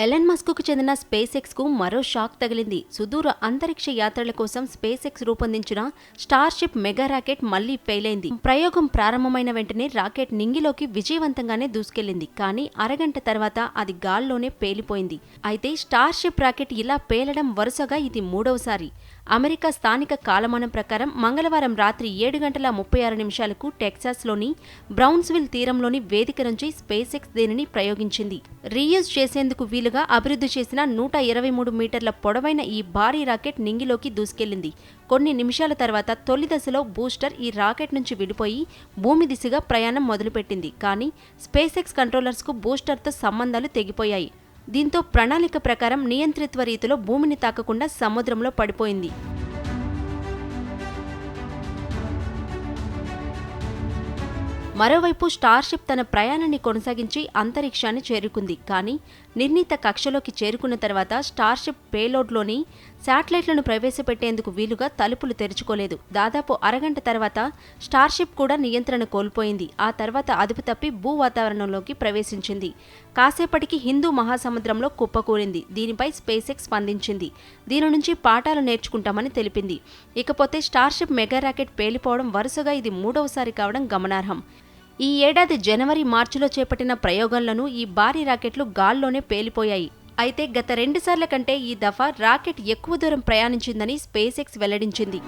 Elon మస్క్కు చెందిన space ఎక్స్కు మరో shock తగిలింది. సుదూర అంతరిక్ష యాత్రల కోసం స్పేస్ ఎక్స్ రూపొందించిన స్టార్షిప్ మెగా రాకెట్ మళ్ళీ ఫెయిల్ అయింది ప్రయోగం ప్రారంభమైన వెంటనే రాకెట్ నింగిలోకి విజయవంతంగానే దూసుకెళ్ళింది కానీ అరగంట తర్వాత అది గాల్లోనే పేలిపోయింది. అయితే స్టార్షిప్ రాకెట్ ఇలా పేలడం వరుసగా ఇది మూడవసారి. అమెరికా స్థానిక కాలమానం ప్రకారం మంగళవారం రాత్రి ఏడు గంటల ముప్పై ఆరు నిమిషాలకు టెక్సాస్లోని బ్రౌన్స్విల్ తీరంలోని వేదిక నుంచి స్పేస్ ఎక్స్ దీనిని ప్రయోగించింది. రీయూజ్ చేసేందుకు వీలుగా అభివృద్ధి చేసిన నూట ఇరవై మూడు మీటర్ల పొడవైన ఈ భారీ రాకెట్ నింగిలోకి దూసుకెళ్ళింది కొన్ని నిమిషాల తర్వాత తొలి దశలో బూస్టర్ ఈ రాకెట్ నుంచి విడిపోయి భూమి దిశగా ప్రయాణం మొదలుపెట్టింది. కానీ స్పేస్ ఎక్స్ కంట్రోలర్స్కు బూస్టర్తో సంబంధాలు తెగిపోయాయి. దీంతో ప్రణాళిక ప్రకారం నియంత్రిత్వ రీతిలో భూమిని తాకకుండా సముద్రంలో పడిపోయింది. మరోవైపు స్టార్షిప్ తన ప్రయాణాన్ని కొనసాగించి అంతరిక్షాన్ని చేరుకుంది. కానీ నిర్ణీత కక్షలోకి చేరుకున్న తర్వాత స్టార్షిప్ పేలోడ్లోని శాటిలైట్లను ప్రవేశపెట్టేందుకు వీలుగా తలుపులు తెరుచుకోలేదు. దాదాపు అరగంట తర్వాత స్టార్షిప్ కూడా నియంత్రణ కోల్పోయింది. ఆ తర్వాత అదుపు తప్పి భూ వాతావరణంలోకి ప్రవేశించింది. కాసేపటికి హిందూ మహాసముద్రంలో కుప్పకూరింది దీనిపై స్పేస్ ఎక్స్ స్పందించింది. దీని నుంచి పాఠాలు నేర్చుకుంటామని తెలిపింది. ఇకపోతే స్టార్షిప్ మెగా రాకెట్ పేలిపోవడం వరుసగా ఇది మూడవసారి కావడం గమనార్హం. ఈ ఏడాది జనవరి మార్చిలో చేపట్టిన ప్రయోగంలోనూ ఈ భారీ రాకెట్లు గాల్లోనే పేలిపోయాయి. అయితే గత రెండుసార్ల కంటే ఈ దఫా రాకెట్ ఎక్కువ దూరం ప్రయాణించిందని స్పేస్ ఎక్స్ వెల్లడించింది.